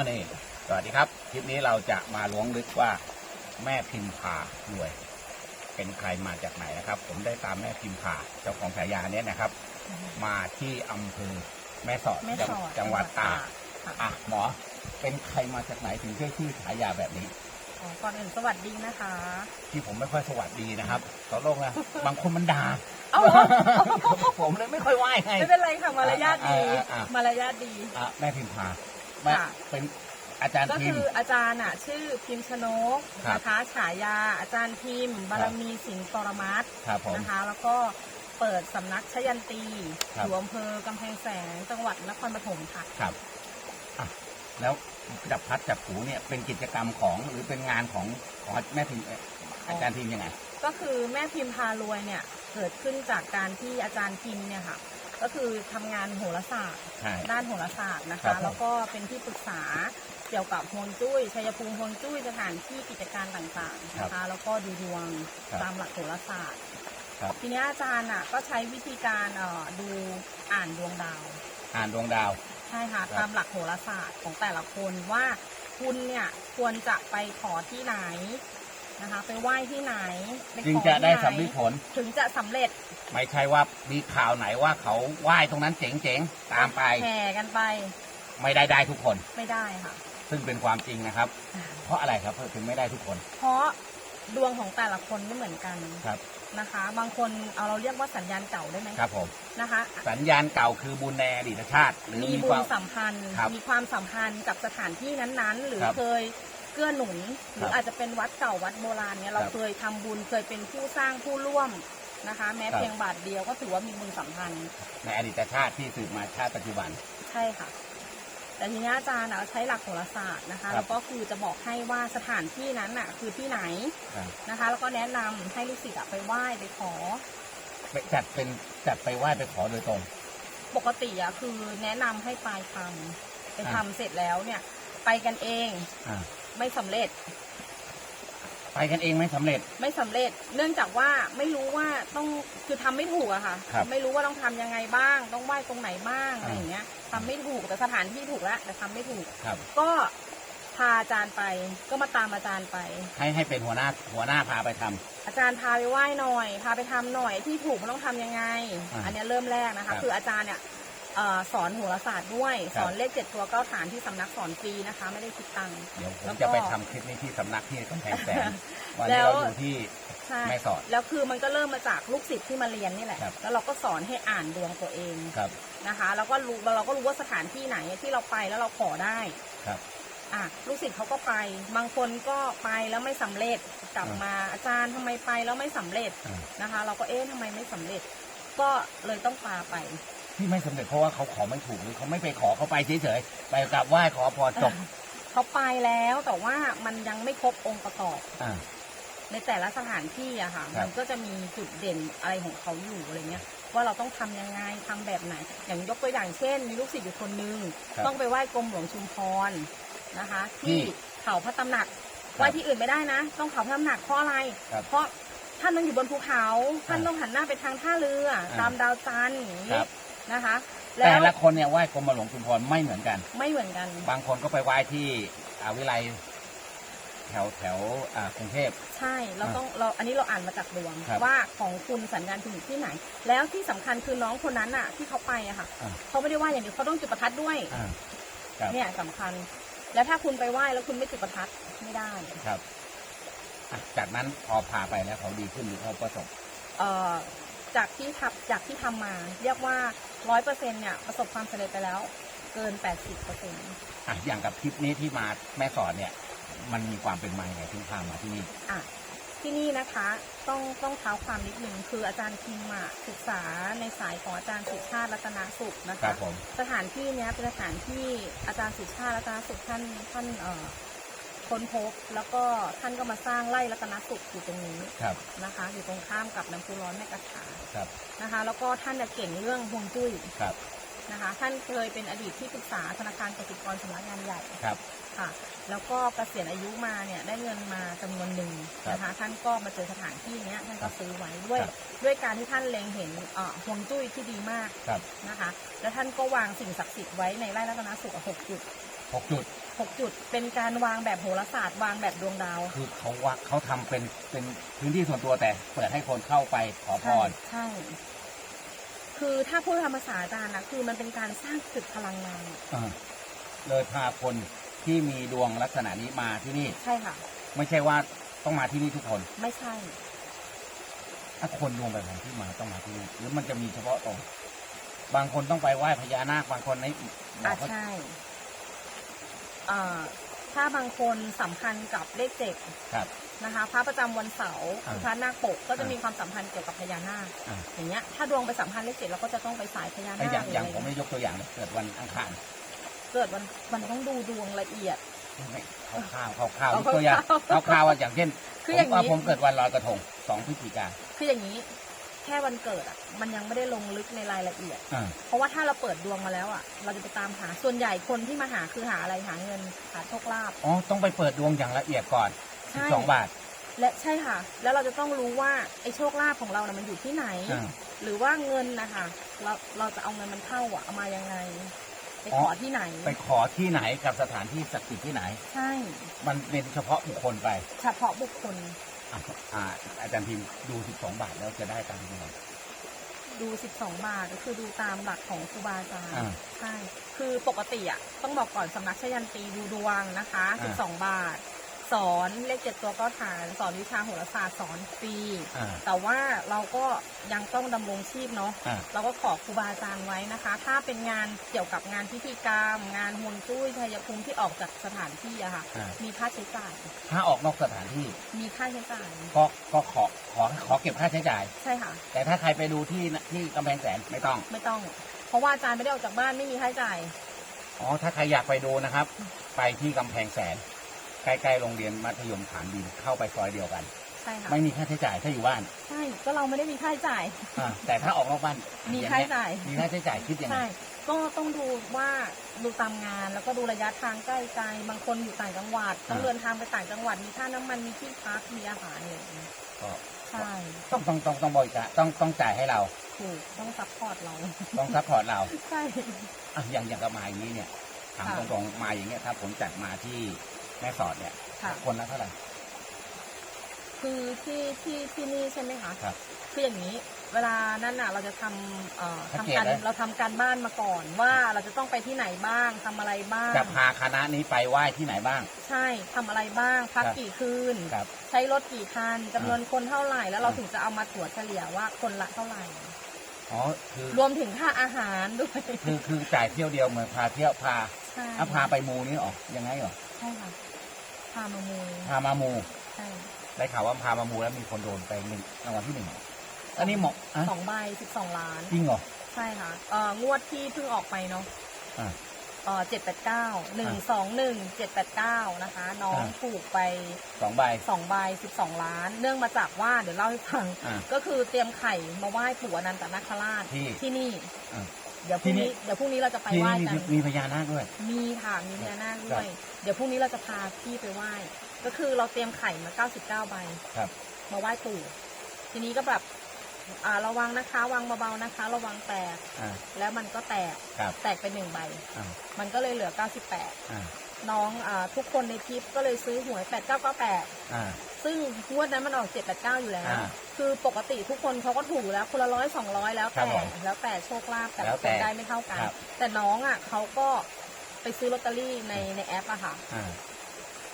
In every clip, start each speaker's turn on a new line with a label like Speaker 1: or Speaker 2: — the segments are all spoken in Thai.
Speaker 1: นี่สวัสดีครับ คลิปนี้เราจะมาล้วงลึกว่าแม่พิมพารวย เป็นใครมาจากไหนนะครับ ผมได้ตามแม่พิมพาเจ้าของฉายาเนี้ยนะครับ มาที่อำเภอแม่สอด
Speaker 2: แม่สอด
Speaker 1: จังหวัดตาก
Speaker 2: ค่ะ
Speaker 1: อะหมอเป็นใครมาจากไหนถึงได้ชื่อฉายาแบบนี้
Speaker 2: อ๋อก่อนอื่นสวัสดีนะคะ
Speaker 1: ที่ผมไม่ค่อยสวัสดีนะครับขอโลกนะ บางคนมันด่า
Speaker 2: เอาเหรอ
Speaker 1: ผมเลยไม่ค่อยไหว้ไง
Speaker 2: ไม่เป็นไรค่ะมารยาทดี
Speaker 1: อ่าอ่าอ่ามา
Speaker 2: รยาทดี
Speaker 1: อะแม่พิมพา แม่
Speaker 2: ค่ะ
Speaker 1: เป็นอาจารย์
Speaker 2: ก็
Speaker 1: พิม
Speaker 2: คือ
Speaker 1: พ์
Speaker 2: อาจารย์อะชื่อพิมพ์ชนก
Speaker 1: ครับ
Speaker 2: นะคะฉายาอาจารย์พิมพ์ บารมีสิงห์ปรมัตถ์
Speaker 1: ครับผม
Speaker 2: นะคะ แล้วก็เปิดสำนักชยันตี
Speaker 1: ครับ
Speaker 2: อยู่อำเภอกำแพงแสนจังหวัดนครปฐมค่ะ
Speaker 1: ครับอะแล้วจับพัดจับผูเนี่ยเป็นกิจกรรมของหรือเป็นงานของของแม่พิมพ์เอ่ออาจารย์พิมพ์ยังไง
Speaker 2: ก็คือแม่พิมพ์พารวยเนี่ยเกิดขึ้นจากการที่อาจารย์พิมพ์เนี่ยค่ะ ก็คือทำงานโหราศาสตร์
Speaker 1: ใช่
Speaker 2: ด้านโหราศาสตร์นะ
Speaker 1: ครั
Speaker 2: คะ
Speaker 1: บผม
Speaker 2: แล้วก็เป็นที่ปรึกษาเกี่ยวกับฮวงจุ้ยชัยภูมิฮวงจุ้ยสถานที่กิจการต่างๆนะคะ แล้วก็ดูดวง
Speaker 1: ครับ
Speaker 2: ตามหลักโหราศาสตร์
Speaker 1: ครับ
Speaker 2: ทีนี้อาจารย์อะก็ใช้วิธีการเอ่อดูอ่านดวงดาว
Speaker 1: อ่านดวงดาว
Speaker 2: ใช่ค่ะ
Speaker 1: ครับ
Speaker 2: ตามหลักโหราศาสตร์ของแต่ละคนว่าคุณเนี่ยควรจะไปขอที่ไหน นะคะ ไปไหว้ที่ไหนปขอ
Speaker 1: จึงจะได้
Speaker 2: ที่หน
Speaker 1: สำลิดผล
Speaker 2: ถึงจะสำเร็จ
Speaker 1: ไม่ใช่ว่ามีข่าวไหนว่าเขาไหว้ตรงนั้นเจ๋งๆ ตามไป
Speaker 2: แห่กันไป
Speaker 1: ไม่ได้ได้ทุกคน
Speaker 2: ไม่ได้ค่ะ
Speaker 1: ซึ่งเป็นความจริงนะครับ เพราะอะไรครับถึงไม่ได้ทุกคน
Speaker 2: เพราะดวงของแต่ละคนไม่เหมือนกัน
Speaker 1: ครับ
Speaker 2: นะคะ บางคนเอาเราเรียกว่าสัญญาณเก่าได้ไหม
Speaker 1: ครับผม
Speaker 2: นะคะ
Speaker 1: สัญญาณเก่าคือบุญในอดีตชาติ หรือ
Speaker 2: มี
Speaker 1: มี
Speaker 2: บุ
Speaker 1: ค
Speaker 2: ญ
Speaker 1: วาม
Speaker 2: สัมพันธ์
Speaker 1: ครับ
Speaker 2: มีความสัมพันธ์กับสถานที่นั้นๆ หรือ
Speaker 1: ครับ
Speaker 2: เคย เกื้อหนุนหรือ
Speaker 1: ครับ
Speaker 2: อาจจะเป็นวัดเก่าวัดโบราณเนี่ยเรา
Speaker 1: ครับ
Speaker 2: เคยทำบุญเคยเป็นผู้สร้างผู้ร่วมนะคะ แม้
Speaker 1: ครับ
Speaker 2: เพียงบาทเดียวก็ถือว่ามีบุญสัมพันธ์
Speaker 1: ในอดีตชาติที่สืบมาชาติปัจจุบัน
Speaker 2: ใช่ค่ะ แต่ทีนี้อาจารย์อะใช้หลักโหราศาสตร์นะคะ
Speaker 1: ครับ
Speaker 2: แล้วก็คือจะบอกให้ว่าสถานที่นั้นน่ะคือที่ไหน
Speaker 1: ครับ
Speaker 2: นะคะ แล้วก็แนะนำให้ลูกศิษย์อะไปไหว้ไปขอ
Speaker 1: ไปจัดเป็นจัดไปไหว้ไปขอโดยตรง
Speaker 2: ปกติอะคือแนะนำให้ปลายทำไป
Speaker 1: อ่า
Speaker 2: ทำเสร็จแล้วเนี่ย ไปกันเอง
Speaker 1: อ่า
Speaker 2: ไม่สำเร็จ
Speaker 1: ไปกันเองไม่สำเร็จ
Speaker 2: ไม่สำเร็จ เนื่องจากว่าไม่รู้ว่าต้องคือทำไม่ถูกอะค่ะ
Speaker 1: ครับ
Speaker 2: ไม่รู้ว่าต้องทำยังไงบ้าง ต้องไหว้ตรงไหนบ้าง
Speaker 1: อ่า
Speaker 2: อะไรอย่างเงี้ยทำไม่ถูกแต่สถานที่ถูกแล้วแต่ทำไม่ถูก
Speaker 1: ครับ
Speaker 2: ก็พาอาจารย์ไป ก็มาตามอาจารย์ไป
Speaker 1: ให้ให้เป็นหัวหน้าหัวหน้าพาไปทำ
Speaker 2: อาจารย์พาไปไหว้หน่อย พาไปทำหน่อยที่ถูกมันต้องทำยังไง
Speaker 1: อ่า
Speaker 2: อันเนี้ยเริ่มแรกนะ
Speaker 1: ครั
Speaker 2: คะ
Speaker 1: บ
Speaker 2: คืออาจารย์เนี่ยเอ่อ สอนโหราศาสตร์ด้วย
Speaker 1: ครับ
Speaker 2: สอนเลขเจ็ดตัวเก้าฐานที่สำนักสอนฟรีนะคะ ไม่ได้คิดตังค์
Speaker 1: เดี๋ยวผ
Speaker 2: แล้
Speaker 1: ม
Speaker 2: วก็
Speaker 1: จะไปทำคลิปนี้ที่สำนักที่กำแพงแสนวัน
Speaker 2: แล้
Speaker 1: นี้
Speaker 2: ว
Speaker 1: เราอยู่ที่
Speaker 2: ใช่
Speaker 1: แม่สอด
Speaker 2: แล้วคือมันก็เริ่มมาจากลูกศิษย์ที่มาเรียนนี่แหละ
Speaker 1: ครับ
Speaker 2: แล้วเราก็สอนให้อ่านดวงตัวเอง
Speaker 1: ครับ
Speaker 2: นะคะแล้วก็รู้เราก็รู้ว่าสถานที่ไหนที่เราไปแล้วเราขอได้
Speaker 1: ครับ
Speaker 2: อะลูกศิษย์เขาก็ไป บางคนก็ไปแล้วไม่สำเร็จกลับ
Speaker 1: อ่าม
Speaker 2: มาอาจารย์ทำไมไปแล้วไม่สำเร็จ
Speaker 1: อ่า
Speaker 2: นะคะ เราก็เอ๊ะทำไมไม่สำเร็จ ก็เลยต้องพาไป
Speaker 1: ที่ไม่สำเร็จเพราะว่าเขาขอไม่ถูกหรือเขาไม่ไปขอเขาไปเฉยๆไปกราบไหว้ขอพรจบ
Speaker 2: เขาไปแล้วแต่ว่ามันยังไม่ครบองค์ประกอบ
Speaker 1: อ่า
Speaker 2: ในแต่ละสถานที่อะค่ะ
Speaker 1: ครับ
Speaker 2: มันก็จะมีจุดเด่นอะไรของเขาอยู่อะไรเงี้ย ว่าเราต้องทำยังไงทำแบบไหน อย่างยกตัวอย่างเช่น มีลูกศิษย์อยู่คนนึง
Speaker 1: ครับ
Speaker 2: ต้องไปไหว้กรมหลวงชุมพรนะคะ ที่
Speaker 1: ที่
Speaker 2: เขาพระตำหนักไหว้ที่อื่นไม่ได้นะ ต้องเขาพระตำหนักเพราะอะไร
Speaker 1: ครับ
Speaker 2: เพราะท่านต้องอยู่บนภูเขา ท่านต้องหันหน้าไปทางท่าเรือ
Speaker 1: อ่า
Speaker 2: ตามดาวจันทร์อย่าง
Speaker 1: ค
Speaker 2: นี้
Speaker 1: รับ
Speaker 2: นะคะ แล้
Speaker 1: แต่
Speaker 2: ว
Speaker 1: ละคนเนี่ยไหว้กรมหลวงชุมพรไม่เหมือนกัน
Speaker 2: ไม่เหมือนกัน
Speaker 1: บางคนก็ไปไหว้ที่อ่าวิไลแถวแถวอ่ากรุงเทพ
Speaker 2: ใช่เรา
Speaker 1: อ่า
Speaker 2: ต้องเราอันนี้เราอ่านมาจากดวง
Speaker 1: ครับ
Speaker 2: ว่าของคุณสัญญาณคุณอยู่ที่ไหน แล้วที่สำคัญคือน้องคนนั้นอะที่เขาไปอะค่ะ
Speaker 1: อ่า
Speaker 2: เขาไม่ได้ไหว่าอย่างเดียวเขาต้องจุดประทัดด้วย
Speaker 1: อ่า ครับ
Speaker 2: เนี่ยสำคัญ แล้วถ้าคุณไปไหว้แล้วคุณไม่จุดประทัดไม่ได้
Speaker 1: ครับอะจากนั้นพอพาไปแล้วเขาดีขึ้นหรือเขาประสบ
Speaker 2: เอ่อจากที่ทับจากที่ทำมา เรียกว่า ร้อยเปอร์เซ็นเนี่ยประสบความสำเร็จไปแล้วเกินแปดสิบเปอร์เซ็นต์
Speaker 1: อะอย่างกับคลิปนี้ที่มาแม่สอนเนี่ย มันมีความเป็นมาอย่างไรที่พามาที่นี่
Speaker 2: อะที่นี่นะคะต้องต้องเท้าความนิดนึงคืออาจารย์คิมอะศึกษาในสายของอาจารย์สุชาติรัตนสุขนะ
Speaker 1: ครั
Speaker 2: คะ
Speaker 1: บผม
Speaker 2: สถานที่เนี้ยเป็นสถานที่อาจารย์สุชาติรัตนสุขท่านท่านเอ่อ ค้นพบ แล้วก็ท่านก็มาสร้างไร่รัตนสุขอยู่ตรงนี้
Speaker 1: ครับ
Speaker 2: นะคะ อยู่ตรงข้ามกับน้ำพุร้อนแม่กระถา
Speaker 1: ครับ
Speaker 2: นะคะ แล้วก็ท่านเนี่ยเก่งเรื่องฮวงจุ้ย
Speaker 1: ครับ
Speaker 2: นะคะ ท่านเคยเป็นอดีตที่ปรึกษาธนาคารกสิกรสำนักงานใหญ่
Speaker 1: ครับ
Speaker 2: ค่ะ แล้วก็เกษียณอายุมาเนี่ยได้เงินมาจำนวนหนึ่ง
Speaker 1: ครับ
Speaker 2: นะคะ ท่านก็มาเจอสถานที่เนี้ยท่านก็ซื้อไว้ด้วย
Speaker 1: ครับ
Speaker 2: ด้วยการที่ท่านเล็งเห็นเอ่อฮวงจุ้ยที่ดีมาก
Speaker 1: ครับ
Speaker 2: นะคะ แล้วท่านก็วางสิ่งศักดิ์สิทธิ์ไว้ในไร่รัตนสุขหกจุด
Speaker 1: หกจุด
Speaker 2: หกจุดเป็นการวางแบบโหราศาสตร์วางแบบดวงดาว
Speaker 1: คือเขาว่าเขาทำเป็นเป็นพื้นที่ส่วนตัวแต่เปิดให้คนเข้าไปขอพร
Speaker 2: ใช่ คือถ้าพูดธรรมศาสตร์อาจารย์นะคือมันเป็นการสร้างจุดพลังงาน
Speaker 1: เออเลยพาคนที่มีดวงลักษณะนี้มาที่นี่
Speaker 2: ใช่ค่ะ
Speaker 1: ไม่ใช่ว่าต้องมาที่นี่ทุกคน
Speaker 2: ไม่ใช่
Speaker 1: ถ้าคนดวงแบบไหนที่มาต้องมาที่นี่หรือมันจะมีเฉพาะตรงบางคนต้องไปไหว้พญานาคบางคนในบอ
Speaker 2: อ่าก
Speaker 1: ว่า
Speaker 2: ใช่อ่า ถ้าบางคนสัมพันธ์กับเลขเจ็ด
Speaker 1: ครับ
Speaker 2: นะคะพระประจำวันเสาร์
Speaker 1: อ่า
Speaker 2: พระนาคปกก็จะ
Speaker 1: อ่ามี
Speaker 2: มีความสัมพันธ์เกี่ยวกับพญานาค
Speaker 1: อ่า
Speaker 2: อย่างเงี้ยถ้าดวงไปสัมพันธ์เลขเจ็ดเราก็จะต้องไปสายพญา
Speaker 1: ไอ้
Speaker 2: นาค
Speaker 1: อย่าง
Speaker 2: หรื
Speaker 1: อย่าง
Speaker 2: อะไร
Speaker 1: ผมไม่ยกตัวอย่างเลยเกิดวันอังคาร
Speaker 2: เกิดวันมันต้องดูดวงละเอียด
Speaker 1: ไม่ข้าวข้าวข้าว
Speaker 2: เอา
Speaker 1: ยกตัวอย่าง
Speaker 2: คร่าวๆ
Speaker 1: ข้าวๆว่าอย่างเช่น
Speaker 2: คืออย่าง
Speaker 1: ผมว่า
Speaker 2: นี้
Speaker 1: ผมเกิดวันลอยกระทงสองพฤศจิกา
Speaker 2: คืออย่างนี้ แค่วันเกิดอะมันยังไม่ได้ลงลึกในรายละเอียด
Speaker 1: อ่า
Speaker 2: เพราะว่าถ้าเราเปิดดวงมาแล้วอะ เราจะไปตามหาส่วนใหญ่คนที่มาหาคือหาอะไรหาเงินหาโชคลาภ
Speaker 1: อ๋อ ต้องไปเปิดดวงอย่างละเอียดก่อน
Speaker 2: ใช่
Speaker 1: สองบาท
Speaker 2: และใช่ค่ะ แล้วเราจะต้องรู้ว่าไอ้โชคลาภของเรานะมันอยู่ที่ไหน
Speaker 1: อ่า
Speaker 2: หรือว่าเงินนะคะเราเราจะเอาเงินมันเข้าอะเอามายังไง ไป
Speaker 1: อ๋อ
Speaker 2: ขอที่ไหน
Speaker 1: ไปขอที่ไหนกับสถานที่ศักดิ์สิทธิ์ที่ไหน
Speaker 2: ใช่
Speaker 1: มันเป็นเฉพาะบุคคลไป
Speaker 2: เฉพาะบุคคล
Speaker 1: อะอ่าอาจารย์พิมพ์ดูสิบสองบาทแล้วจะได้ตามที่เรา
Speaker 2: ดู 12 บาทก็คือดูตามหลักของครูบาอาจารย์
Speaker 1: อ่า
Speaker 2: ใช่ คือปกติอะต้องบอกก่อนสำนักชยันตีดูดวงนะคะ
Speaker 1: อ่า
Speaker 2: 12 บาท สอนเลขเจ็ดตัวก็ฐานสอนวิชาโหราศาสตร์สอนฟรี
Speaker 1: อ่า
Speaker 2: แต่ว่าเราก็ยังต้องดำรงชีพเนาะ
Speaker 1: อ่า
Speaker 2: เราก็ขอครูบาอาจารย์ไว้นะคะ ถ้าเป็นงานเกี่ยวกับงานพิธีกรรม งานฮวงจุ้ยชัยภูมิที่ออกจากสถานที่อะค่ะ
Speaker 1: อ่า
Speaker 2: มีค่าใช้จ่าย
Speaker 1: ถ้าออกนอกสถานที่
Speaker 2: มีค่าใช้จ่าย
Speaker 1: ก็ก็ขอขอขอเก็บค่าใช้จ่าย
Speaker 2: ใช่ค่ะ
Speaker 1: แต่ถ้าใครไปดูที่ที่กำแพงแสนไม่ต้อง
Speaker 2: ไม่ต้อง เพราะว่าอาจารย์ไม่ได้ออกจากบ้านไม่มีค่าใช้จ่าย
Speaker 1: อ๋อ ถ้าใครอยากไปดูนะครับ ไปที่กำแพงแสน ใกล้ๆโรงเรียนมัธยมฐานดินเข้าไปซอยเดียวกัน
Speaker 2: ใช่ค่ะ
Speaker 1: ไม่มีค่าใช้จ่ายถ้าอยู่บ้าน
Speaker 2: ใช่ก็เราไม่ได้มีค่าใช้จ่าย
Speaker 1: อ่าแต่ถ้าออกนอกบ้าน
Speaker 2: มี
Speaker 1: อง
Speaker 2: ค่า
Speaker 1: เงี้
Speaker 2: ใช้จ่าย
Speaker 1: มีค่าใช้จ่ายคิดยังไง
Speaker 2: ใช่ ก็ต้องดูว่าดูตามงานแล้วก็ดูระยะทางใกล้ไกลบางคนอยู่ต่างจังหวัด ต้อง
Speaker 1: อ่า
Speaker 2: เดินทางไปต่างจังหวัดมีค่าน้ำมันมีที่พักมีอาหารอะไรอย่างเงี้ย
Speaker 1: ก็
Speaker 2: ใช่
Speaker 1: ต้องต้องต้องต้องบริการต้องต้องจ่ายให้เรา
Speaker 2: ถูกต้องซัพพอร์ตเรา
Speaker 1: ต้องซัพพอร์ตเรา
Speaker 2: ใช่
Speaker 1: อะอย่างอย่างกับมาอย่างนี้เนี่ยถาม
Speaker 2: ค่ะ
Speaker 1: ตรงๆมาอย่างเงี้ยถ้าผมจัดมาที่ แม่สอดเนี่ย
Speaker 2: ค่ะ
Speaker 1: คนละเท่าไหร่
Speaker 2: คือที่ที่ที่นี่ใช่ไหมคะ
Speaker 1: ครับ
Speaker 2: คืออย่างนี้เวลานั้นน่ะเราจะทำเอ่อ
Speaker 1: ชัด
Speaker 2: ทำ
Speaker 1: เจน
Speaker 2: การ
Speaker 1: เลย
Speaker 2: เราทำการบ้านมาก่อนว่าเราจะต้องไปที่ไหนบ้างทำอะไรบ้าง
Speaker 1: จะพาคณะนี้ไปไหว้ที่ไหนบ้าง
Speaker 2: ใช่ทำอะไรบ้าง พัก
Speaker 1: ครับ
Speaker 2: กี่คืน
Speaker 1: ครับ
Speaker 2: ใช้รถกี่คันจำนวนคนเท่าไหร่ แล้วเรา
Speaker 1: อ่า
Speaker 2: ถึงจะเอามาตรวจเฉลี่ยว่าคนละเท่าไหร่
Speaker 1: อ๋อคือ
Speaker 2: รวมถึงค่าอาหารด้วย
Speaker 1: คือคือจ่ายเที่ยวเดียวเหมือนพาเที่ยวพา
Speaker 2: ใช่
Speaker 1: ถ้าพาไปมูนี่หรอยังไงหรอ
Speaker 2: ใช่ค่ะ พามามู
Speaker 1: พามามู
Speaker 2: ใช่
Speaker 1: ได้ข่าวว่าพามามูแล้วมีคนโดนไปหนึ่งรางวัลที่หนึ่งเหรออันนี้เหมาะอะ
Speaker 2: สองใบสิบสองล้าน
Speaker 1: จริงเหรอ
Speaker 2: ใช่ค่ะเอ่องวดที่เพิ่งออกไปเนาะ
Speaker 1: อ่า
Speaker 2: เอ่อเจ็ดแปดเก้าหนึ่งสองหนึ่งเจ็ดแปดเก้านะคะ น้อง
Speaker 1: อ่า
Speaker 2: ถูกไป
Speaker 1: สองใบ
Speaker 2: สองใบสิบสองล้าน เนื่องมาจากว่าเดี๋ยวเล่าให้ฟัง
Speaker 1: อ่า
Speaker 2: ก็คือเตรียมไข่มาไหว้ปู่อนันตนาคราช
Speaker 1: ที่
Speaker 2: ที่นี่
Speaker 1: อ่า
Speaker 2: เดี๋ยวพรุ่ง
Speaker 1: ที่นี่
Speaker 2: นี้เดี๋ยวพรุ่งนี้เราจะไป
Speaker 1: ที่
Speaker 2: ไหว้
Speaker 1: นี่
Speaker 2: กัน
Speaker 1: มีมีพญานาคด้วย
Speaker 2: มีค่ะมีพญานาคด้วยเดี๋ยวพรุ่งนี้เราจะพาพี่ไปไหว้ ก็คือเราเตรียมไข่มา 99 ใบ
Speaker 1: ครับ
Speaker 2: มาไหว้ปู่ ทีนี้ก็แบบอ่าระวังนะคะวางเบาๆนะคะ ระวังแตก
Speaker 1: อ่า
Speaker 2: แล้วมันก็แตก
Speaker 1: ครับ
Speaker 2: แตกไปหนึ่งใบ
Speaker 1: อ่า
Speaker 2: มันก็เลยเหลือ 98
Speaker 1: อ่า
Speaker 2: น้องอาทุกคนในคลิปก็เลยซื้อหวย 8998
Speaker 1: อ่า
Speaker 2: ซึ่งงวดนั้นมันออก 789 อยู่แล้ว
Speaker 1: อ่า
Speaker 2: คือปกติทุกคนเขาก็ถูกแล้วคนละร้อยสองร้อยแล้ว
Speaker 1: ครับ
Speaker 2: แต่
Speaker 1: ผม
Speaker 2: แล้วแต่โชคลาภแต่
Speaker 1: แล้
Speaker 2: ละ
Speaker 1: ว
Speaker 2: ค
Speaker 1: แต่
Speaker 2: นได้ไม่เท่ากัน
Speaker 1: ครับ
Speaker 2: แต่น้องอะเขาก็ไปซื้อลอตเตอรี่ในในแอปอะค่ะ
Speaker 1: อ่า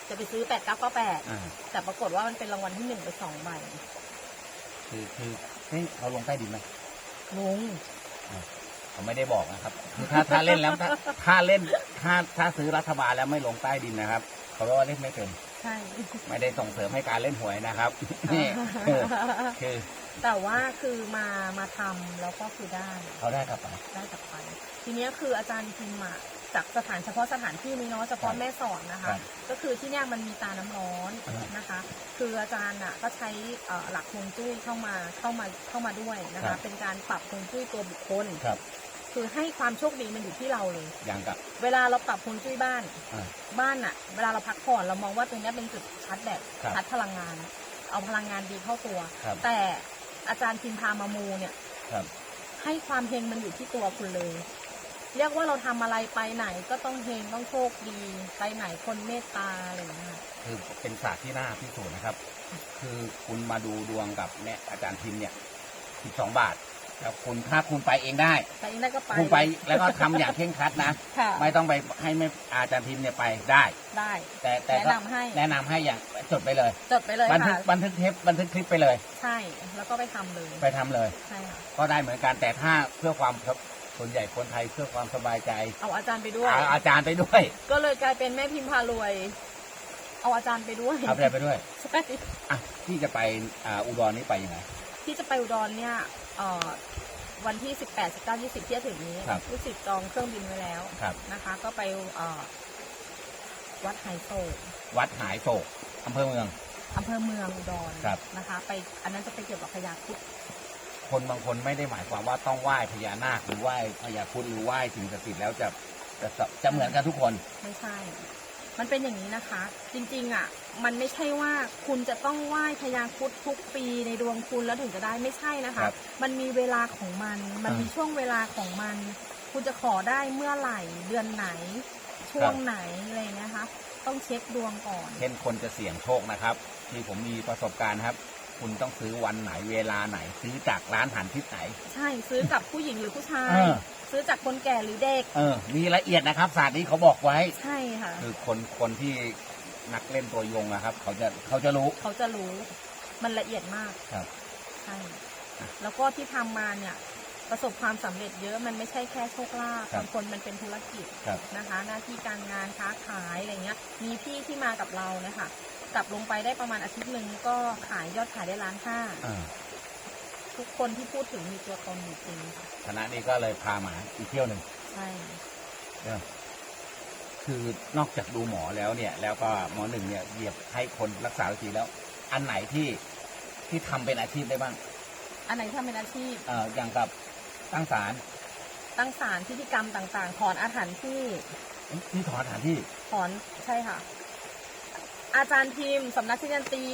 Speaker 2: จะไปซื้อ 8998
Speaker 1: อ่า
Speaker 2: แต่ปรากฏว่ามันเป็นรางวัลที่หนึ่งไปสองใบ
Speaker 1: คือคือเฮ้ยเขาลงใต้ดินไหม
Speaker 2: งง
Speaker 1: เขาไม่ได้บอกนะครับคือถ้าถ้าเล่นแล้วถ้าถ้าเล่นถ้าถ้าซื้อรัฐบาลแล้วไม่ลงใต้ดินนะครับ เขาเรียกว่าเล่นไม่เป็น
Speaker 2: ใช่
Speaker 1: ไม่ได้ส่งเสริมให้การเล่นหวยนะครับนี่คือคือ
Speaker 2: แต่ว่าคือมามาทำแล้วก็คือได้
Speaker 1: เขาได้กลับไป
Speaker 2: ได้กลับไป ทีเนี้ยคืออาจารย์พิมพ์อะจากสถานเฉพาะสถานที่นี้เนาะเฉพาะ
Speaker 1: ครับ
Speaker 2: แม่สอนนะ
Speaker 1: ครั
Speaker 2: คะ
Speaker 1: บ
Speaker 2: ก็คือที่เนี่ยมันมีตาน้ำร้อน
Speaker 1: อ่าน
Speaker 2: นะคะ คืออาจารย์อะก็ใช้เอ่อหลักฮวงจุ้ยเข้ามาเข้ามาเข้ามาด้วยนะ
Speaker 1: ครั
Speaker 2: คะ
Speaker 1: บ
Speaker 2: เป็นการปรับฮวงจุ้ยตัวบุคคล
Speaker 1: ครับ
Speaker 2: คือให้ความโชคดีมันอยู่ที่เราเลย
Speaker 1: อย่างกับ
Speaker 2: เวลาเราปรับฮวงจุ้ยบ้าน
Speaker 1: อ่า
Speaker 2: บ้านอะเวลาเราพักผ่อนเรามองว่าตรงเนี้ยเป็นจุดชาร์จแบต
Speaker 1: ครับ
Speaker 2: ชาร์จพลังงาน เอาพลังงานดีเข้าตัว
Speaker 1: ครับ
Speaker 2: แต่อาจารย์พิมพามามูเนี่ย
Speaker 1: ครับ
Speaker 2: ให้ความเฮงมันอยู่ที่ตัวคุณเลย เรียกว่าเราทำอะไรไปไหนก็ต้องเฮงต้องโชคดี ไปไหนคนเมตตาอะไรอย่างเงี้ย
Speaker 1: คือเป็นศาสตร์ที่น่าพิสูจน์นะครับ คือคุณมาดูดวงกับเนี่ยอาจารย์พิมพ์เนี่ย 12 บาท แล้วคุณถ้าคุณไปเองได้
Speaker 2: ไปเองได้ก็ไป
Speaker 1: คุณไปแล้วก็ทำอย่างเคร่งครัดนะ
Speaker 2: ค่ะ
Speaker 1: ไม่ต้องไปให้ไม่อาจารย์พิมพ์เนี่ยไปได้
Speaker 2: ได้
Speaker 1: แต่แต่
Speaker 2: แนะ
Speaker 1: ก็
Speaker 2: นำให้
Speaker 1: แนะนำให้อย่างจดไปเลย
Speaker 2: จดไปเลย
Speaker 1: บันทึก
Speaker 2: ค่ะ
Speaker 1: บันทึกเทปบันทึกคลิปไปเลย
Speaker 2: ใช่แล้วก็ไปทำเลย
Speaker 1: ไปทำเลย
Speaker 2: ใช่ค่ะ
Speaker 1: ก็ได้เหมือนกันแต่ถ้าเพื่อความส่วนใหญ่คนไทยเพื่อความสบายใจ
Speaker 2: เอาอาจารย์ไปด้วย
Speaker 1: เอาอาจารย์ไปด้วย
Speaker 2: ก็เลยกลายเป็นแม่พิมพารวย เอาอาจารย์ไปด้วย
Speaker 1: เอาไปไปด้วย
Speaker 2: ใช่
Speaker 1: อะที่จะไปอ่าอุดรนี่ไปยังไง
Speaker 2: ที่จะไปอุดรเนี่ย เอ่อวันที่ 18 19 20ที่จะถึงนี้
Speaker 1: ครับ
Speaker 2: ลูกศิษย์จองเครื่องบินไว้แล้ว
Speaker 1: ครับ
Speaker 2: นะคะ ก็ไปเอ่อวัดไฮโซ
Speaker 1: วัดหายโศกอำเภอเมือง
Speaker 2: อำเภอเมืองอุดร
Speaker 1: ครับ
Speaker 2: นะคะ ไปอันนั้นจะไปเกี่ยวกับพญาครุด
Speaker 1: คนบางคนไม่ได้หมายความว่าต้องไหว้พญานาคหรือไหว้พญาครุฑหรือไหว้สิ่งศักดิ์สิทธิ์แล้วจะจะจะจะเหมือนกันทุกคน
Speaker 2: ไม่ใช่ มันเป็นอย่างนี้นะคะ จริงๆอะมันไม่ใช่ว่าคุณจะต้องไหว้พญาครุดทุกปีในดวงคุณแล้วถึงจะได้ไม่ใช่นะคะ
Speaker 1: ครับ
Speaker 2: มันมีเวลาของมัน มัน
Speaker 1: อ่ามี
Speaker 2: มีช่วงเวลาของมัน คุณจะขอได้เมื่อไหร่เดือนไหน ช่วงไหนอะไรอย่างเงี้ยคะ ต้องเช็คดวงก่อน
Speaker 1: เช่นคนจะเสี่ยงโชคนะครับ ที่ผมมีประสบการณ์ครับ คุณต้องซื้อวันไหนเวลาไหน ซื้อจากร้านหันทิศไหน
Speaker 2: ใช่ซื้อกับผู้หญิงหรือผู้ชาย
Speaker 1: เออ
Speaker 2: ซื้อจากคนแก่หรือเด็ก
Speaker 1: เออ มีละเอียดนะครับศาสตร์นี้เขาบอกไว้
Speaker 2: ใช่ค่ะ
Speaker 1: คือคนคนที่นักเล่นตัวยงนะครับ เขาจะเขาจะรู้
Speaker 2: เขาจะรู้มันละเอียดมาก
Speaker 1: ครับ
Speaker 2: ใช่แล้วก็ที่ทำมาเนี่ย ประสบความสำเร็จเยอะมันไม่ใช่แค่โชคลาภ
Speaker 1: ครับ
Speaker 2: บางคนมันเป็นธุรกิจ
Speaker 1: ครับ
Speaker 2: นะคะ หน้าที่การงานค้าขายอะไรเงี้ย มีพี่ที่มากับเราเนี่ยค่ะ กลับลงไปได้ประมาณอาทิตย์หนึ่งก็ขายยอดขายได้ล้านห้า
Speaker 1: อ่า
Speaker 2: ทุกคนที่พูดถึงมีตัวตนอยู่จริงค่ะ
Speaker 1: คณะนี้ก็เลยพามาอีกเที่ยวหนึ่ง
Speaker 2: ใช่
Speaker 1: คือนอกจากดูหมอแล้วเนี่ย แล้วก็หมอหนึ่งเนี่ยเหยียบให้คนรักษาวิธีแล้ว อันไหนที่ที่ทำเป็นอาชีพได้บ้าง
Speaker 2: อันไหนที่ทำเป็นอาชีพ
Speaker 1: เอ่ออย่างกับตั้งศาล
Speaker 2: ตั้งศาลพิธีกรรมต่างๆ ถอนอาถรรพ์ที่
Speaker 1: ที่ถอนสถานที่
Speaker 2: ถอนใช่ค่ะ อาจารย์พิมพ์สำนักที่ยันตี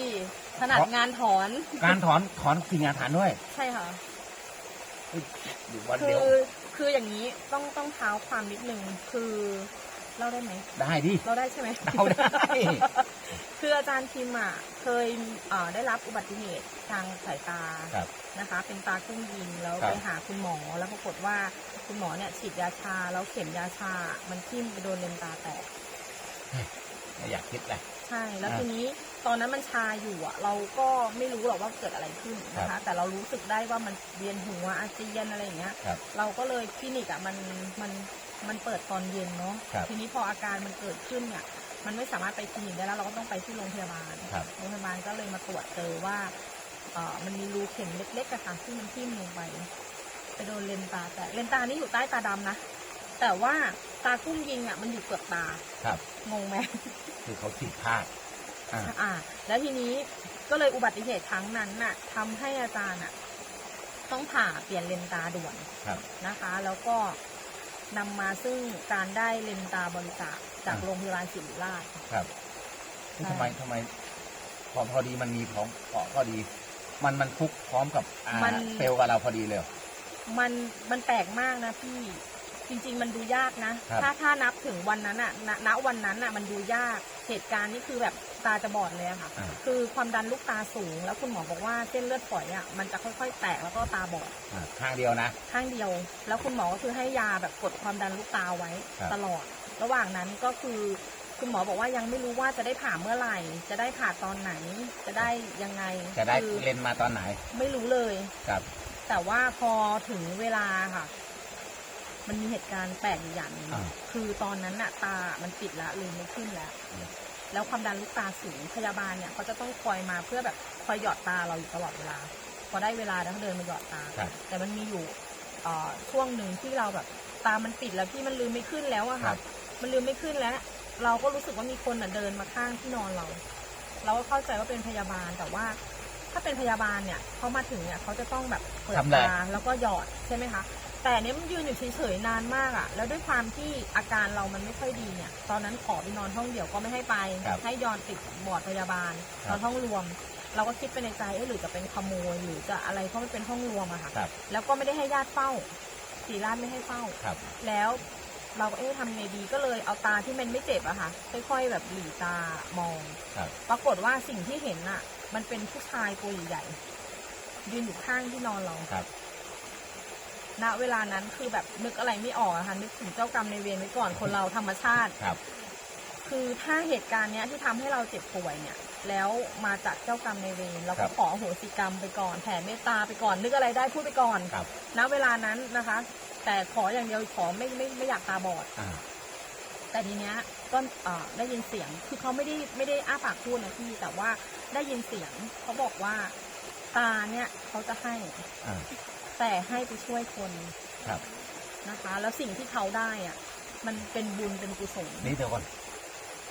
Speaker 2: ถนัดงานถอน
Speaker 1: การถอนถอนสิ่งอาถรรพ์ด้วย
Speaker 2: ใช่ค่ะ
Speaker 1: อยู่วัน
Speaker 2: คื
Speaker 1: เดียว
Speaker 2: อคืออย่างนี้ต้องต้องเท้าความนิดนึงคือเล่าได้ไหม
Speaker 1: ได้ดิ
Speaker 2: เล่าได้ใช่ไหม
Speaker 1: เล่าได้
Speaker 2: คืออาจารย์พิมพ์อะเคยเอ่อได้รับอุบัติเหตุทางสายตา
Speaker 1: ครับ
Speaker 2: นะคะ เป็นตากุ้งยิงแล้ว
Speaker 1: ครับ
Speaker 2: ไปหาคุณหมอแล้วปรากฏว่าคุณหมอเนี่ยฉีดยาชาแล้วเข็มยาชา มันทิ่มไปโดนเลนตาแตก
Speaker 1: ไม่อยากคิดเลย
Speaker 2: ใช่แล้ว
Speaker 1: อ่า
Speaker 2: ทีนี้ตอนนั้นมันชาอยู่อะ เราก็ไม่รู้หรอกว่าเกิดอะไรขึ้นนะ
Speaker 1: ครั
Speaker 2: คะ
Speaker 1: บ
Speaker 2: แต่เรารู้สึกได้ว่ามันเวียนหัวอาเจียนอะไรอย่างเงี้ย
Speaker 1: ครับ
Speaker 2: เราก็เลยคลินิกอะมันมันมันเปิดตอนเย็นเนาะ
Speaker 1: ครับ
Speaker 2: ทีนี้พออาการมันเกิดขึ้นเนี่ย มันไม่สามารถไปคลินิกได้แล้วเราก็ต้องไปที่โรงพยาบาล
Speaker 1: ครับ
Speaker 2: โรงพยาบาลก็เลยมาตรวจเจอว่าเออมันมีรูเข็มเล็กๆอะค่ะที่มันทิ่มลงไปไปโดนเลนตา แต่เลนตานี่อยู่ใต้ตาดำนะแต่ว่าตากุ้งยิงอะมันอยู่เปลือกตา
Speaker 1: ครับ
Speaker 2: งงไหม
Speaker 1: คือเขาฉีดพลาดอ่า
Speaker 2: อ่า แล้วทีนี้ก็เลยอุบัติเหตุครั้งนั้นน่ะทำให้อาจารย์น่ะ ต้องผ่าเปลี่ยนเลนตาด่วน
Speaker 1: ครับ
Speaker 2: นะคะ แล้วก็นำมาซึ่งการได้เลนตาบริจาคจาก
Speaker 1: อ่า
Speaker 2: โรงพยาบาลศิริราช
Speaker 1: ครับนี่
Speaker 2: ใช่
Speaker 1: ทำไมทำไม พอพอดีมันมีพร้อมพอพอดี มันมันฟุกพร้อมกับอ่าเซลล์กับเราพอดีเลยเหรอ
Speaker 2: มันมันแปลกมากนะพี่ จริง ๆ มันดูยากนะ
Speaker 1: ครับ
Speaker 2: ถ้าถ้านับถึงวันนั้นอะณณวันนั้นอะมันดูยาก เหตุการณ์นี่คือแบบตาจะบอดเลยอะค่ะ
Speaker 1: อ่า
Speaker 2: คือความดันลูกตาสูง แล้วคุณหมอบอกว่าเส้นเลือดฝอยอะมันจะค่อยๆ แตกแล้วก็ตาบอด
Speaker 1: อ่าข้างเดียวนะ
Speaker 2: ข้างเดียว แล้วคุณหมอก็คือให้ยาแบบกดความดันลูกตาไว้
Speaker 1: ครับ
Speaker 2: ตลอด ระหว่างนั้นก็คือคุณหมอบอกว่ายังไม่รู้ว่าจะได้ผ่าเมื่อไหร่ จะได้ผ่าตอนไหน จะได้ยังไง
Speaker 1: จะได้
Speaker 2: คือ
Speaker 1: เลนส์มาตอนไหน
Speaker 2: ไม่รู้เลย
Speaker 1: ครับ
Speaker 2: แต่ว่าพอถึงเวลาค่ะ มันมีเหตุการณ์แปลกอยู่อย่างหนึง
Speaker 1: อ่า
Speaker 2: คือตอนนั้นน่ะตา มันปิดละลืมไม่ขึ้นแล้ว
Speaker 1: อืม
Speaker 2: แล้วความดันลูกตาสูงพยาบาลเนี่ยเขาจะต้องคอยมาเพื่อแบบคอยหยอดตาเราอยู่ตลอดเวลา พอได้เวลาแล้วเดินมาหยอดตา
Speaker 1: ครับ
Speaker 2: แต่มันมีอยู่เอ่อช่วงหนึ่งที่เราแบบตามันปิดแล้วพี่มันลืมไม่ขึ้นแล้วอะ
Speaker 1: ครั
Speaker 2: ค่ะ
Speaker 1: บ
Speaker 2: มันลืมไม่ขึ้นแล้ว เราก็รู้สึกว่ามีคนน่ะเดินมาข้างที่นอนเรา เราก็เข้าใจว่าเป็นพยาบาลแต่ว่า ถ้าเป็นพยาบาลเนี่ยเขามาถึงเนี่ยเขาจะต้องแบบเปิด
Speaker 1: ทำอะไร
Speaker 2: ตาแล้วก็หยอดใช่ไหมคะ แต่อันเนี้ยมันยืนอยู่เฉยๆนานมากอะแล้วด้วยความที่อาการเรามันไม่ค่อยดีเนี่ย ตอนนั้นขอไปนอนห้องเดี่ยวก็ไม่ให้ไป
Speaker 1: ครับ
Speaker 2: ให้ยอนติดบอร์ดพยาบาล
Speaker 1: คนรับ
Speaker 2: อนห้องรวม เราก็คิดไปในใจเอ๊ะหรือจะเป็นขโมยหรือจะอะไรเพราะมันเป็นห้องรวมอะค่ะ
Speaker 1: ครับ
Speaker 2: แล้วก็ไม่ได้ให้ญาติเฝ้าศรีราชไม่ให้เฝ้า
Speaker 1: ครับ
Speaker 2: แล้วเราก็เอ๊ะทำไงดีก็เลยเอาตาที่มันไม่เจ็บอะค่ะ ค่อยๆ แบบหลีตามอง
Speaker 1: ครับ
Speaker 2: ปรากฏว่าสิ่งที่เห็นอะมันเป็นผู้ชายตัวใหญ่ๆยืนอยู่ข้างที่นอนเรา
Speaker 1: ครับ
Speaker 2: ณเวลานั้นคือแบบนึกอะไรไม่ออกอะค่ะนึกถึงเจ้ากรรมในายเวรไว้ก่อนคนเราธรรมชาติ
Speaker 1: ครับ
Speaker 2: คือถ้าเหตุการณ์เนี้ยที่ทำให้เราเจ็บป่วยเนี่ย แล้วมาจากเจ้ากรรมในายเวรเรา
Speaker 1: ครั
Speaker 2: ก็
Speaker 1: บ
Speaker 2: ขออโหสิกรรมไปก่อนแผ่เมตตาไปก่อน นึกอะไรได้พูดไปก่อน
Speaker 1: ครับ
Speaker 2: ณเวลานั้นนะคะ แต่ขออย่างเดียวขอไม่ไม่ไม่อยากตาบอด
Speaker 1: อ่า
Speaker 2: แต่ทีเนี้ยก็เอ่อได้ยินเสียงคือเขาไม่ได้ไม่ได้อ้าปากพูดนะพี่แต่ว่าได้ยินเสียงเขาบอกว่าตาเนี่ยเขาจะให้
Speaker 1: อ่า
Speaker 2: แต่ให้ไปช่วยคน
Speaker 1: ครับ
Speaker 2: นะคะ แล้วสิ่งที่เขาได้อะมันเป็นบุญเป็นกุศล
Speaker 1: นี่เดี๋ยวก่อน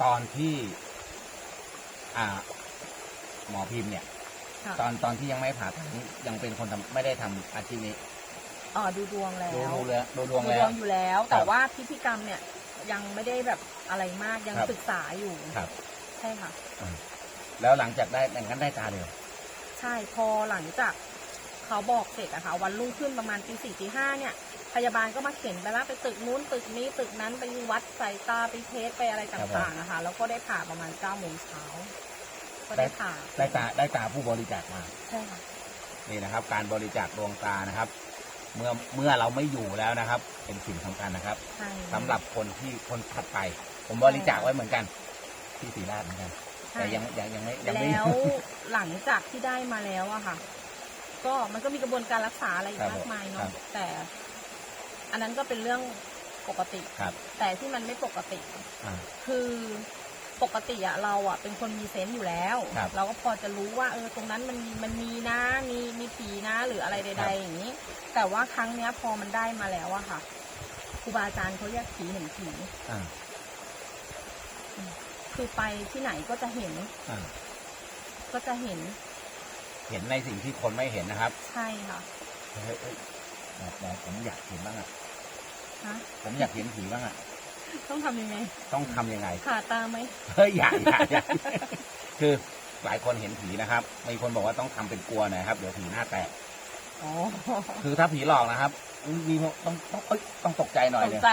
Speaker 1: ตอนที่ อ่า หมอพิมพ์เนี่ย
Speaker 2: ค่ะ
Speaker 1: ตอนตอนที่ยังไม่ผ่าตัดนี่ยังเป็นคนทำไม่ได้ทำอาชีพนี้
Speaker 2: เออดูดวงแล้ว
Speaker 1: ดูดูเลยดูดวง
Speaker 2: ดู
Speaker 1: แล้
Speaker 2: ด
Speaker 1: ว
Speaker 2: วงอยู่แล้ว
Speaker 1: ครั
Speaker 2: แต่
Speaker 1: บ
Speaker 2: ว่าพิธีกรรมเนี่ย ยังไม่ได้แบบอะไรมากยัง
Speaker 1: ครับ
Speaker 2: ศึกษาอยู่
Speaker 1: ครับ
Speaker 2: ใช่ค่ะ
Speaker 1: แล้วหลังจากได้อย่างนั้นได้ตาเลยเหรอ
Speaker 2: ใช่พอหลังจาก เขาบอกเสร็จอะค่ะวันรุ่งขึ้นประมาณตีสี่ตีห้าเนี่ยพยาบาลก็มาเข็นไปแล้วไปตึกนู้นตึกนี้ตึกนั้นไปวัดสายตาไปเทสไปอะไรต่างๆอะค่ะแล้วก็ได้ผ่าประมาณเก้าโมงเช้าก็ได้ผ่า
Speaker 1: ได้ตาได้ตาผู้บริจาคมา
Speaker 2: ใช่ค่ะ
Speaker 1: นี่นะครับ การบริจาคดวงตานะครับ เมื่อเมื่อเราไม่อยู่แล้วนะครับ เป็นสิ่งสำคัญนะครับ
Speaker 2: ใช่
Speaker 1: สำหรับคนที่คนถัดไป ผมบริจาคไว้เหมือนกันที่ศรีราชเหมือนกัน
Speaker 2: ใช่
Speaker 1: แต่ยังยังยังไม่ยังไม่
Speaker 2: แล้วหลังจากที่ได้มาแล้วอะค่ะ ก็มันก็มีกระบวนการรักษาอะไรอี
Speaker 1: ครั
Speaker 2: ก
Speaker 1: บ
Speaker 2: มากมาย
Speaker 1: ครั
Speaker 2: เนาะ
Speaker 1: บ
Speaker 2: แต่ อันนั้นก็เป็นเรื่องปกติ
Speaker 1: ครับ
Speaker 2: แต่ที่มันไม่ปกติ
Speaker 1: อ่า
Speaker 2: คือปกติอะเราอะเป็นคนมีเซนส์อยู่แล้ว
Speaker 1: ครับ
Speaker 2: เราก็พอจะรู้ว่าเออตรงนั้นมันมีมันมีนะมีมีผีนะหรืออะไร
Speaker 1: ครั
Speaker 2: ใด
Speaker 1: บ
Speaker 2: ๆ อย่างนี้ แต่ว่าครั้งเนี้ยพอมันได้มาแล้วอะค่ะครูบาอาจารย์เขาเรียกผีเห็นผี
Speaker 1: อ่า
Speaker 2: คือไปที่ไหนก็จะเห็น
Speaker 1: อ่า
Speaker 2: ก็จะเห็น
Speaker 1: เห็นในสิ่งที่คนไม่เห็นนะครับ
Speaker 2: ใช่ค่ะ
Speaker 1: เฮ้ยเฮ้ยแบบแบบผมอยากเห็นบ้างอะ
Speaker 2: ฮะ
Speaker 1: ผมอยากเห็นผีบ้างอะ
Speaker 2: ต้องทำยังไง
Speaker 1: ต้องทำยังไง
Speaker 2: ผ่าตาไหม
Speaker 1: เฮ้ยอย่าอย่าอย่าคือหลายคนเห็นผีนะครับมีคนบอกว่าต้องทำเป็นกลัวหน่อยครับเดี๋ยวผีหน้าแตก
Speaker 2: อ๋อ
Speaker 1: คือถ้าผีหลอกนะครับ มีต้องต้องเอ้ยต้องตกใจหน่อย
Speaker 2: ส
Speaker 1: เล
Speaker 2: น
Speaker 1: ย
Speaker 2: ใจ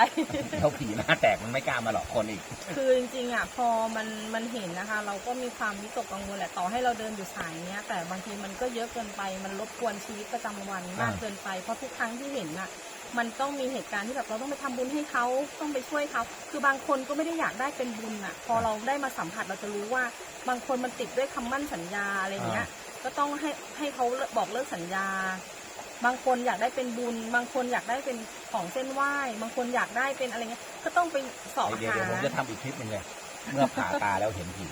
Speaker 1: เขาผีหน้าแตกมันไม่กล้ามาหลอกคนอีก
Speaker 2: คือจริงๆอะพอมันมันเห็นนะคะ เราก็มีความวิตกกังวลแหละต่อให้เราเดินอยู่สายเนี้ย แต่บางทีมันก็เยอะเกินไป มันรบกวนชีวิตประจำวันมาก
Speaker 1: อ่า
Speaker 2: เกินไป เพราะทุกครั้งที่เห็นน่ะ มันต้องมีเหตุการณ์ที่แบบเราต้องไปทำบุญให้เขาต้องไปช่วยเขาคือบางคนก็ไม่ได้อยากได้เป็นบุญอะ พอเราได้มาสัมผัสเราจะรู้ว่า บางคนมันติดด้วยคำมั่นสัญญาอะไรเงี้ย ก็ต้องให้ให้เขาบอกเลิกสัญญา บางคนอยากได้เป็นบุญ บางคนอยากได้เป็นของเส้นไหว้ บางคนอยากได้เป็นอะไรเงี้ย ก็ต้องไปสอบ
Speaker 1: เดี๋ยว
Speaker 2: หา
Speaker 1: เดี๋ยวผมจะทำอีกคลิปหนึ่งเลยเมื่อผ่าตาแล้วเห็นผี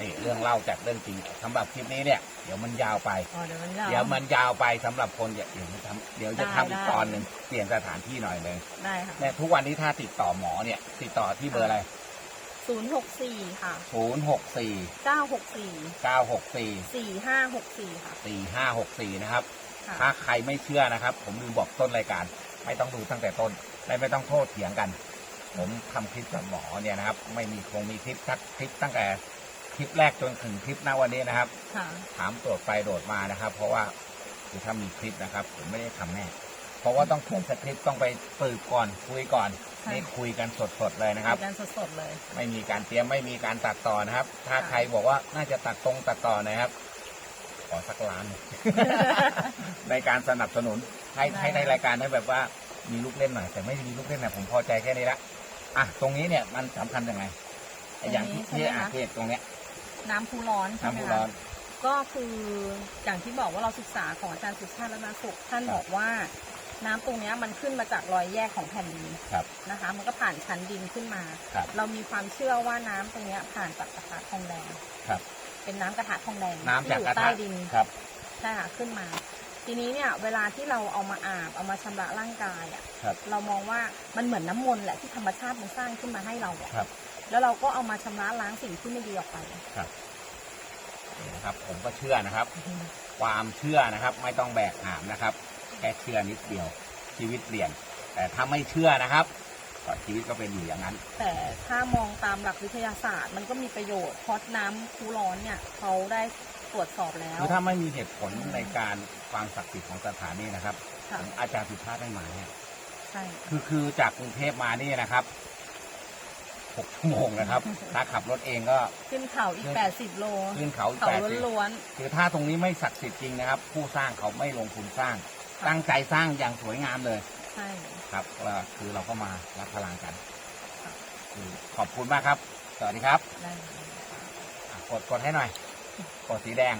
Speaker 1: นี่เรื่องเล่าจากเรื่องจริงสำหรับคลิปนี้เนี่ยเดี๋ยวมันยาวไป
Speaker 2: อ๋อเดี๋ยวมันยาว
Speaker 1: เดี๋ยวมันยาวไปสำหรับคนเดี๋ยวเดี๋ยวจะทำเดี๋ยวจะ
Speaker 2: ได้
Speaker 1: ทำอีก
Speaker 2: ได้
Speaker 1: ตอนหนึ่งเปลี่ยนสถานที่หน่อยเลย
Speaker 2: ได้ค่ะ
Speaker 1: เนี่ยทุกวันนี้ถ้าติดต่อหมอเนี่ย ติดต่อที่เบอร์อะไร
Speaker 2: ศูนย์หกสี่ค่ะ
Speaker 1: ศูนย์หกสี่
Speaker 2: เก้าหกสี่
Speaker 1: เก้าหกสี่
Speaker 2: สี่ห้าหกสี่ค่ะ
Speaker 1: สี่ห้าหกสี่นะครับ
Speaker 2: ค่ะ
Speaker 1: ถ้าใครไม่เชื่อนะครับ ผมลืมบอกต้นรายการ ไม่ต้องดูตั้งแต่ต้นและไม่ต้องโทษเถียงกัน ผมทำคลิปกับหมอเนี่ยนะครับ ไม่มีคงมีคลิปสักคลิปตั้งแต่คลิปแรกจนถึงคลิปหน้าวันนี้นะครับ
Speaker 2: ค่ะ
Speaker 1: ถามตรวจไปโดดมานะครับ เพราะว่าคือถ้ามีคลิปนะครับ ผมไม่ได้ทำแน่เพราะว่าต้องเขียนสคริปต์ต้องไปสืบก่อนคุยก่อน
Speaker 2: ใช่
Speaker 1: นี่คุยกันสดๆเลยนะครับ
Speaker 2: คุยกันสดๆเลย
Speaker 1: ไม่มีการเตรียมไม่มีการตัดต่อนะครับ ถ้า
Speaker 2: ค่ะ
Speaker 1: ใครบอกว่าน่าจะตัดตรงตัดต่อนะครับ ขอสักล้าน ในการสนับสนุนให้
Speaker 2: ได้
Speaker 1: ให้ในรายการได้แบบว่ามีลูกเล่นหน่อยแต่ไม่มีลูกเล่นนะผมพอใจแค่นี้ละอะตรงนี้เนี่ยมันสำคัญยังไงไอ้อย่างที่ที่อาเทศตรงเนี้ย
Speaker 2: น้ำพุร้อนใช่ไหม
Speaker 1: น้ำพุ
Speaker 2: คะ
Speaker 1: ร้อน
Speaker 2: ก็คืออย่างที่บอกว่าเราศึกษาของอาจารย์สุชาติรัตนสุขท่าน
Speaker 1: ครับ
Speaker 2: บอกว่าน้ำตรงเนี้ยมันขึ้นมาจากรอยแยกของแผ่นดิน
Speaker 1: ครับ
Speaker 2: นะคะ มันก็ผ่านชั้นดินขึ้นมา
Speaker 1: ครับ
Speaker 2: เรามีความเชื่อว่าน้ำตรงเนี้ยผ่านจากกระทะทองแดง
Speaker 1: ครับ
Speaker 2: เป็นน้ำกระทะทองแดง
Speaker 1: น้ำจาก
Speaker 2: ที่อก
Speaker 1: ระ
Speaker 2: ยู่ใต้
Speaker 1: ทะ
Speaker 2: ดิน
Speaker 1: ครับ
Speaker 2: ใช่ค่ะขึ้นมา ทีนี้เนี่ยเวลาที่เราเอามาอาบเอามาชำระร่างกายอะ
Speaker 1: ครับ
Speaker 2: เรามองว่ามันเหมือนน้ำมนต์แหละที่ธรรมชาติมันสร้างขึ้นมาให้เราอะ
Speaker 1: ครับ
Speaker 2: แล้วเราก็เอามาชำระล้างสิ่งที่ไม่ดีออกไป
Speaker 1: นี่นะครับผมก็เชื่อนะครับ ความเชื่อนะครับ ไม่ต้องแบกหามนะครับ แค่เชื่อนิดเดียวชีวิตเปลี่ยน แต่ถ้าไม่เชื่อนะครับก็ ชีวิตก็เป็นอยู่อย่างนั้น
Speaker 2: แต่ถ้ามองตามหลักวิทยาศาสตร์ มันก็มีประโยชน์เพราะน้ำคูร้อนเนี่ยเขาได้ตรวจสอบแล้ว
Speaker 1: คือถ้าไม่มีเหตุผลในการความศักดิ์สิทธิ์ของสถานนี้นะครับ
Speaker 2: ค่ะ
Speaker 1: ผมอาจารย์สุชาติได้มาเนี่ย
Speaker 2: ใช่
Speaker 1: คือคือจากกรุงเทพมานี่นะครับหกชั่วโมงนะครับ ถ้าขับรถเองก็
Speaker 2: ขึ้นเขาอีกแปดสิบโล
Speaker 1: ขึ้นเขาอีก
Speaker 2: เขา
Speaker 1: แปดสิบ
Speaker 2: ล้วน
Speaker 1: คือถ้าตรงนี้ไม่ศักดิ์สิทธิ์จริงนะครับ ผู้สร้างเขาไม่ลงทุนสร้าง ตั้งใจสร้างอย่างสวยงามเลย
Speaker 2: ๆใช่
Speaker 1: ครับก็คือเราก็มารับพลังกันคือขอบคุณมากครับ สวัสดีครับ
Speaker 2: ได้
Speaker 1: อะกดกดให้หน่อย กดสีแดง